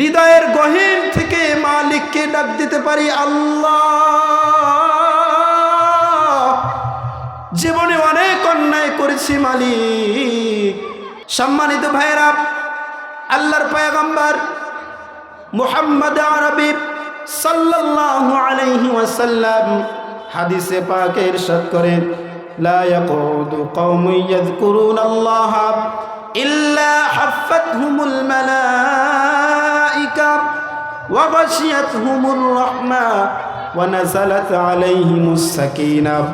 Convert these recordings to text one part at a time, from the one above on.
হৃদয়ের গহীন থেকে মালিককে ডাক দিতে পারি আল্লাহ। জীবনে অনেক অন্যায় করেছি মালিক। সম্মানিত ভাইরা আল্লাহর পয়গম্বর মুহাম্মদ আরবি সাল্লাল্লাহু আলাইহি ওয়াসাল্লাম হাদিসে পাকে ইরশাদ করেন, লা ইয়াকুদু কওমুন ইয়াযকুরুনা আল্লাহ ইল্লা হাফাতহুমুল মালাইকা। ওয়া গাশিয়াতহুমুর রাহমা ওয়া নাযালাত আলাইহিমুস সাকিনাহ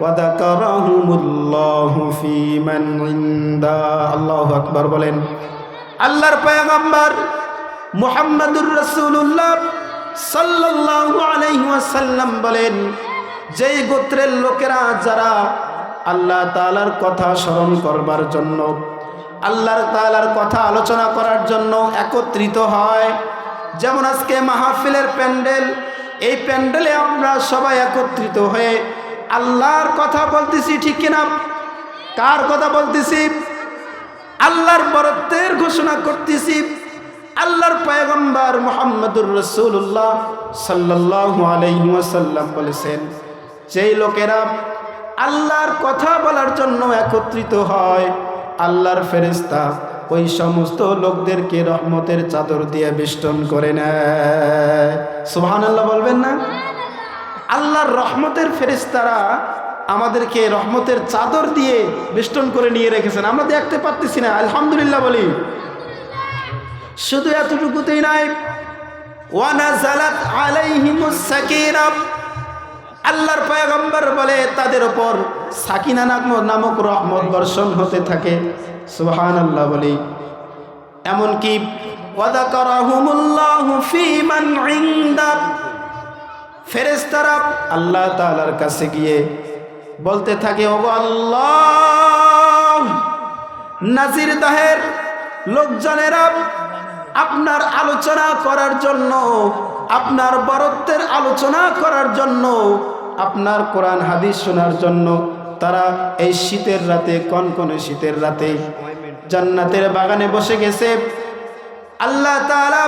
وذكرهم الله في من عنده আল্লাহু আকবার বলেন আল্লাহর পয়গম্বর মুহাম্মাদুর রাসূলুল্লাহ সাল্লাল্লাহু আলাইহি ওয়াসাল্লাম বলেন যেই গোত্রের লোকেরা যারা আল্লাহ তাআলার কথা স্মরণ করবার জন্য আল্লাহর তাআলার কথা আলোচনা করার জন্য একত্রিত হয়। যেমন আজকে মাহফিলের প্যান্ডেল, এই প্যান্ডেলে আমরা সবাই একত্রিত হয়ে আল্লাহর কথা বলতেছি, ঠিক কিনা? কার কথা বলতেছি? আল্লাহর বরত্বের ঘোষণা করতেছি। আল্লাহর পয়গম্বর মোহাম্মদুর রসুল্লাহ সাল্লাল্লাহু আলাইহি ওয়াসাল্লাম বলেছেন, যেই লোকেরা আল্লাহর কথা বলার জন্য একত্রিত হয় আল্লাহর ফেরেস্তা ওই সমস্ত লোকদেরকে রহমতের চাদর দিয়ে বেষ্টন করে নেয়। সুবহানাল্লাহ বলবেন না? আল্লাহর রহমতের ফেরেস্তারা আমাদেরকে রহমতের চাদর দিয়ে বেষ্টন করে নিয়ে রেখেছেন। আমরা দেখতে পারতেছি না, আলহামদুলিল্লাহ বলি। শুধু এতটুকুতেই নাই। আল্লাহর পয়গম্বর বলে, তাদের ওপর সাকিনা নামক নামক রহমত বর্ষণ হতে থাকে। সুহান আল্লাহ বলি। এমনকি মান ফেরেস্তারা আল্লাহ তাআলার কাছে গিয়ে বলতে থাকে, ওগো আল্লাহ, নাজির দাহের লোকজনেরা আপনার আলোচনা করার জন্য, আপনার বরত্বের আলোচনা করার জন্য, আপনার কোরআন হাদিস শোনার জন্য তারা এই শীতের রাতে কন কনকনে শীতের রাতে জান্নাতের বাগানে বসে গেছে। আল্লাহ তাআলা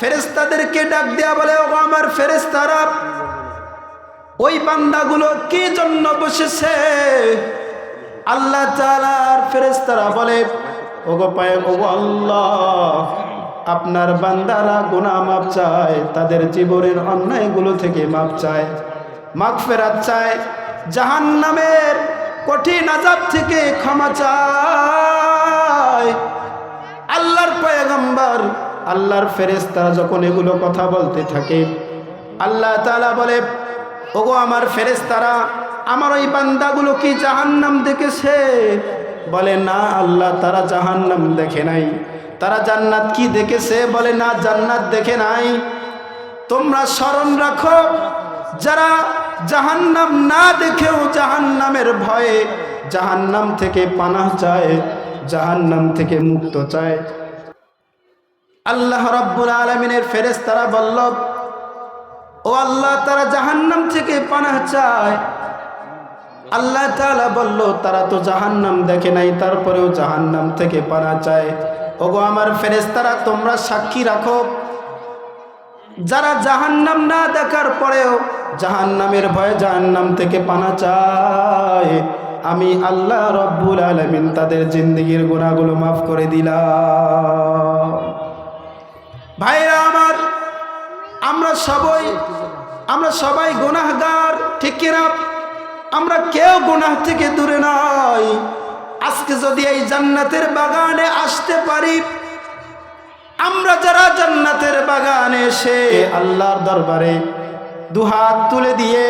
ফেরেস্তাদেরকে ডাক দেয়া বলে ও আমার ফেরেস্তারা ওই বান্দাগুলো কি জন্য বসেছে? আল্লাহ তাআলার ফেরেস্তারা বলে, ওগো পায়, ওগো আল্লাহ, আপনার বান্দারা গুনাহ মাপ চায়, তাদের জীবনের অন্যায়গুলো থেকে মাপ চায় মাপ ফেরাত চায়। জাহান্নামের কঠিন আজাব থেকে ক্ষমা চায় আল্লাহর পয়গম্বর, আল্লাহর ফেরেস্তারা যখন এগুলো কথা বলতে থাকে, আল্লাহ তালা বলে, ওগো আমার ফেরেস্তারা আমার ওই বান্দাগুলো কি জাহান্নাম দেখেছে? বলে, না, আল্লাহ তারা জাহান্নাম দেখে নাই। তারা জান্নাত কি দেখেছে? বলে, না, জান্নাত দেখে নাই। তোমরা স্মরণ রাখো, যারা জাহান্নাম না দেখেও জাহান্নামের ভয়ে জাহান্নাম থেকে পানাহ চায়, জাহান্নাম থেকে মুক্ত চায়। আল্লাহ রব্বুল আলমিনের ফেরেস তারা বলল, ও আল্লাহ, তারা জাহান্নাম থেকে পানাহ চায়। আল্লাহ তাআলা বলল, তারা তো জাহান্নাম দেখে নাই, তারপরেও জাহান্নাম থেকে পানা চায়। ওগো আমার ফেরেস্তারা তোমরা সাক্ষী রাখো, যারা জাহান্নাম না দেখার পরেও জাহান্নামের ভয়ে জাহান্নাম থেকে পানা চায়। আমি আল্লাহ রব্বুল আলমিন তাদের জিন্দগির গুণাগুলো মাফ করে দিলাম। ভাইরা আমার, আমরা সবাই আমরা সবাই গুনাহগার, ঠিক কিনা? আমরা কেউ গুনাহ থেকে দূরে নাই। আজকে যদি এই জান্নাতের বাগানে আসতে পারি, আমরা যারা জান্নাতের বাগানে এসে আল্লাহর দরবারে দুহাত তুলে দিয়ে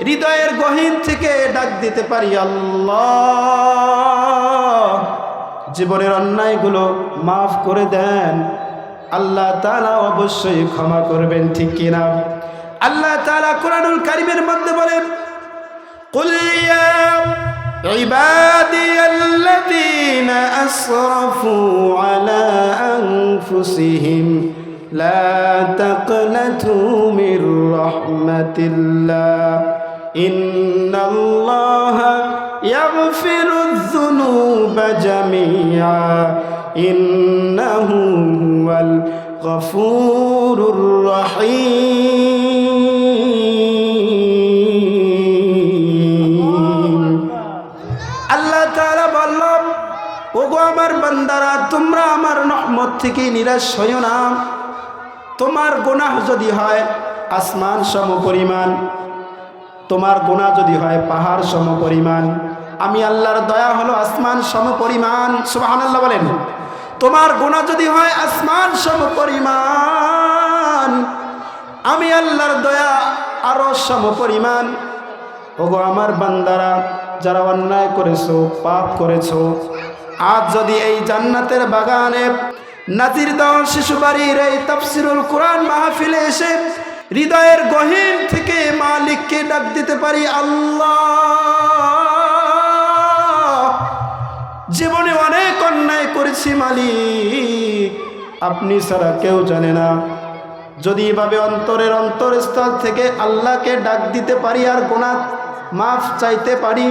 হৃদয়ের গহীন থেকে ডাক দিতে পারি আল্লাহ জীবনের অন্যায়গুলো মাফ করে দেন আল্লাহ তাআলা অবশ্যই ক্ষমা করবেন ঠিক কিনা আল্লাহ তাআলা কোরআনুল কারিমের মধ্যে বলেন قل يا عبادي الذين أسرفوا على أنفسهم لا تقنطوا من رحمة الله إن الله يغفر الذنوب جميعا إنه هو গফুরুর রহিম আল্লাহ তাআলা বললাম ওগো আমার বান্দারা তোমরা আমার রহমত থেকে নিরাশ হইও না তোমার গুনাহ যদি হয়, আসমান সম পরিমাণ। তোমার গোনা যদি হয়, পাহাড় সম পরিমাণ। আমি আল্লাহর দয়া হলো আসমান সম পরিমাণ। সুবহানাল্লাহ বলেন। তোমার গুনাহ যদি হয়, আসমান সম পরিমাণ। আমি আল্লাহর দয়া আরও সম পরিমাণ। ওগো আমার বান্দারা, যারা অন্যায় করেছ, পাপ করেছ, আজ যদি এই জান্নাতের বাগানে নাজির দাও শিশু বাড়ির এই তাফসিরুল কোরআন মাহফিলে এসে হৃদয়ের গহীন থেকে মালিককে ডাক দিতে পারি আল্লাহ। জীবনে অনেক অন্যায় করেছি মালিক, আপনি ছাড়া কেউ জানে না। যদি এভাবে অন্তরের অন্তরস্থল থেকে আল্লাহকে ডাক দিতে পারি আর গোনা মাফ চাইতে পারি,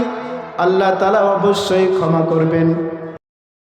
আল্লাহ তালা অবশ্যই ক্ষমা করবেন।